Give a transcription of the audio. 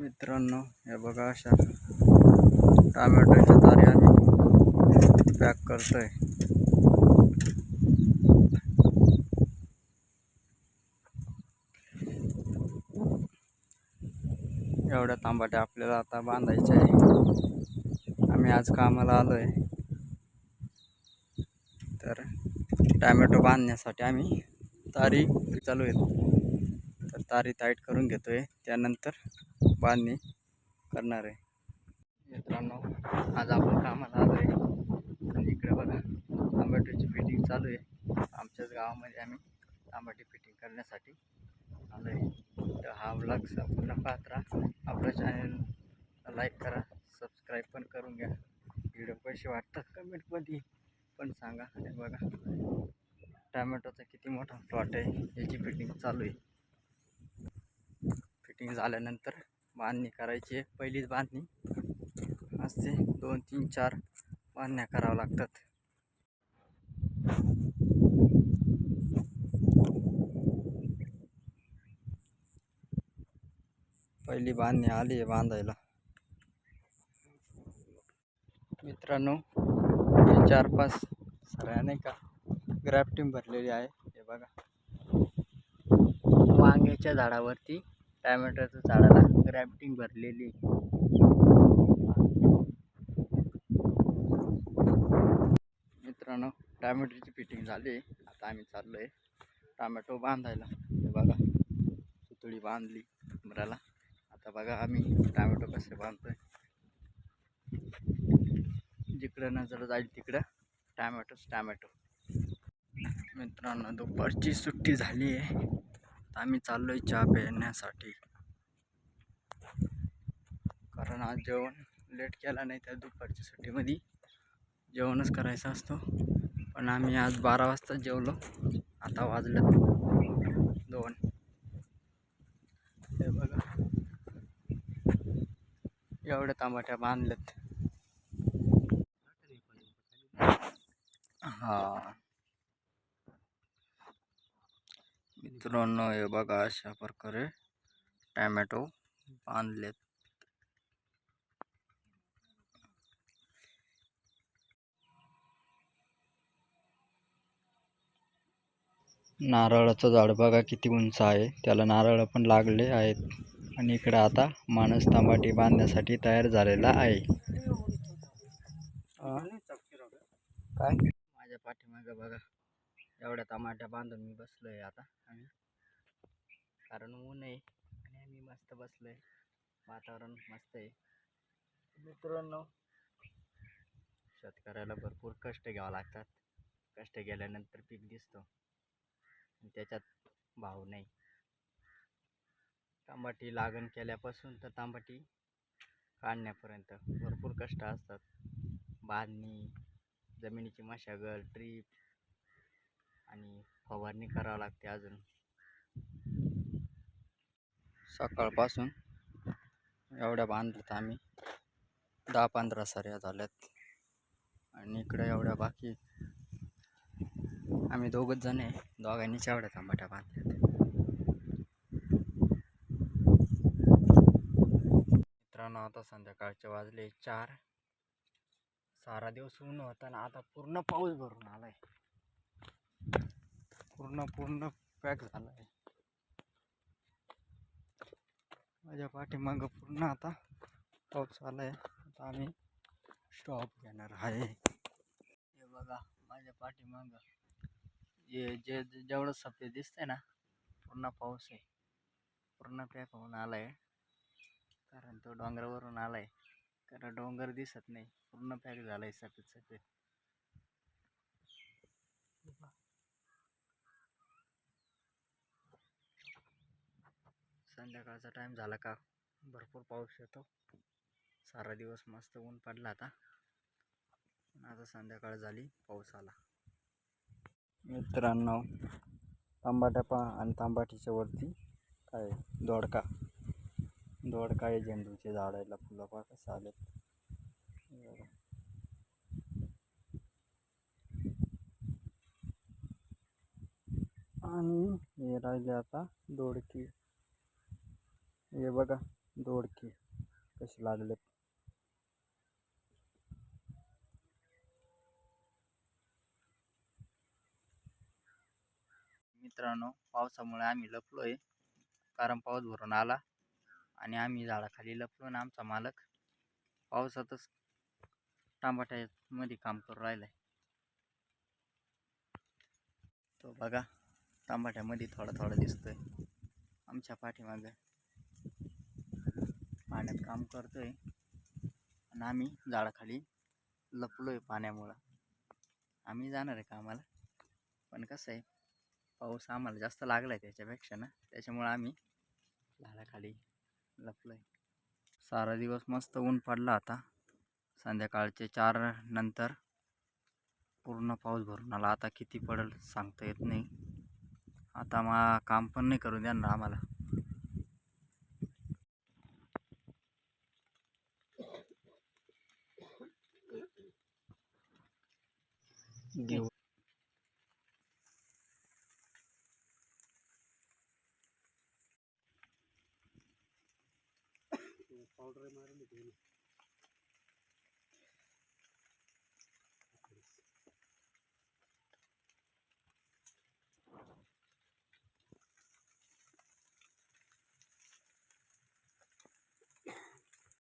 मित्रांनो हे बघा अशा टामॅटोच्या तारी आम्ही पॅक करतोय. एवढ्या तांबाट्या आपल्याला आता बांधायच्या आहे. आम्ही आज कामाला आलो आहे तर टॅमॅटो बांधण्यासाठी आम्ही तारी चालू आहेत. तर तारी टाईट करून घेतोय. त्यानंतर बांधणी करणार आहे. मित्रांनो आज आपण कामाला आलो आहे. आणि इकडे बघा आंबाटीची फिटिंग चालू आहे. आमच्याच गावामध्ये आम्ही आंबाटी फिटिंग करण्यासाठी आलो आहे. तर हा ब्लॉग संपूर्ण पाहत राहा. आपलं चॅनल लाईक करा सबस्क्राईब पण करून घ्या. व्हिडिओ कसे वाटतात कमेंटमध्ये पण सांगा. आणि बघा टॅमॅटोचा किती मोठा प्लॉट आहे. याची फिटिंग चालू आहे. फिटिंग झाल्यानंतर बांधणी करायची आहे पहिलीच बांधणी. असते दोन तीन चार बांधण्या कराव्या लागतात. पहिली बांधणी आली आहे बांधायला. मित्रांनो हे चार पाच सऱ्या नाही का ग्रॅफ्टिंग भरलेली आहे. हे बघा. वांग्याच्या झाडावरती टॅमॅटोच्या झाडाला ग्रॅफ्टिंग भरलेली मित्रांनो टॅमॅटोची फिटिंग झाली. आता आम्ही चाललो आहे टॅमॅटो बांधायला. हे बघा सुतळी बांधली उमराला आता बघा आम्ही टॅमॅटो कसे बांधतोय. जिकडं नजर जाईल तिकडं टॅमॅटोच टॅमॅटो. मित्रांनो दुपारची सुट्टी झाली आहे. आता आम्ही चाललो आहे चहा पिण्यासाठी. कारण आज जेवण लेट केला नाही त्या दुपारच्या सुट्टीमध्ये. जेवणच करायचं असतो. पण आम्ही आज बारा वाजता जेवलो. आता वाजलं दोन. हे बघा. एवढ्या तांबाट्या बांधल्यात हा मित्रांनो हे बघा अशा प्रकारे टॅमॅटो बांधलेत नारळाचं झाड बघा किती उंच आहे. त्याला नारळ पण लागले आहेत. आणि इकडे आता माणूस तांबाटी बांधण्यासाठी तयार झालेला आहे? काय माझ्या पाठीमागं बघा. एवढ्या टमाट्या बांधून मी बसलोय आता आम्ही. कारण ऊन आहे आणि आम्ही मस्त बसलोय. वातावरण मस्त आहे. मित्रांनो. शेतकऱ्याला भरपूर कष्ट घ्यावं लागतात. कष्ट केल्यानंतर पीक दिसतो. आणि त्याच्यात भाव नाही. तांबाटी लागण केल्यापासून तर तांबाटी काढण्यापर्यंत भरपूर कष्ट असतात. बांधणी जमिनीची मशागत ट्रीप आणि फवारणी करावं लागते अजून. सकाळपासून एवढ्या बांधल्यात आम्ही. दहा पंधरा साऱ्या झाल्यात. आणि इकडं एवढ्या बाकी आम्ही दोघंच जण आहे. दोघांनीच एवढ्या तांबाट्या बांधल्यात. मित्रांनो आता संध्याकाळचे वाजले चार. सारा दिवस ऊन होता ना आता पूर्ण पाऊस भरून आलाय. पूर्ण पूर्ण पॅक झाला आहे माझ्या पाठीमागं पूर्ण आता पाऊस आला आहे आता आम्ही स्टॉप घेणार आहे. हे बघा माझ्या पाठीमागं. जे जे जेवढं सफेद दिसतंय ना पूर्ण पाऊस आहे. पूर्ण पॅक होऊन आलाय. कारण तो डोंगरावरून आलाय. कारण डोंगर दिसत नाही. पूर्ण पॅक झालाय सफेद सफेद. संध्याकाळचा टाईम झाला का? भरपूर पाऊस येतो. सारा दिवस मस्त ऊन पडला आता. आता संध्याकाळ झाली पाऊस आला. मित्रांनो तांबाट्या पा आणि तांबाटीच्या वरती काय? दोडका. दोडका आहे झेंडूचे झाडाला फुलं पा कसं आलेत. आणि हे राहिले आता दोडकी. हे बघा दोडके कसे लागलेत. मित्रांनो पावसामुळे आम्ही लपलोय. कारण पाऊस भरून आला आणि आम्ही झाडाखाली लपलो आणि आमचा मालक पावसातच तांबाट्यामध्ये काम करू राहिलाय. तो बघा टमाट्यामध्ये थोडा थोडा दिसतोय. आमच्या पाठीमागं पाण्यात काम करतोय. आणि आम्ही झाडाखाली लपलोय पाण्यामुळं. आम्ही जाणार आहे कामाला. पण कसं आहे पाऊस आम्हाला जास्त लागला आहे त्याच्यापेक्षा ना त्याच्यामुळं आम्ही झाडाखाली लपलोय. सारा दिवस मस्त ऊन पडला होता. संध्याकाळचे चार नंतर पूर्ण पाऊस भरून आला. आता किती पडेल सांगता येत नाही. आता मा काम पण नाही करू देणार आम्हाला. घेऊ पावडर मारून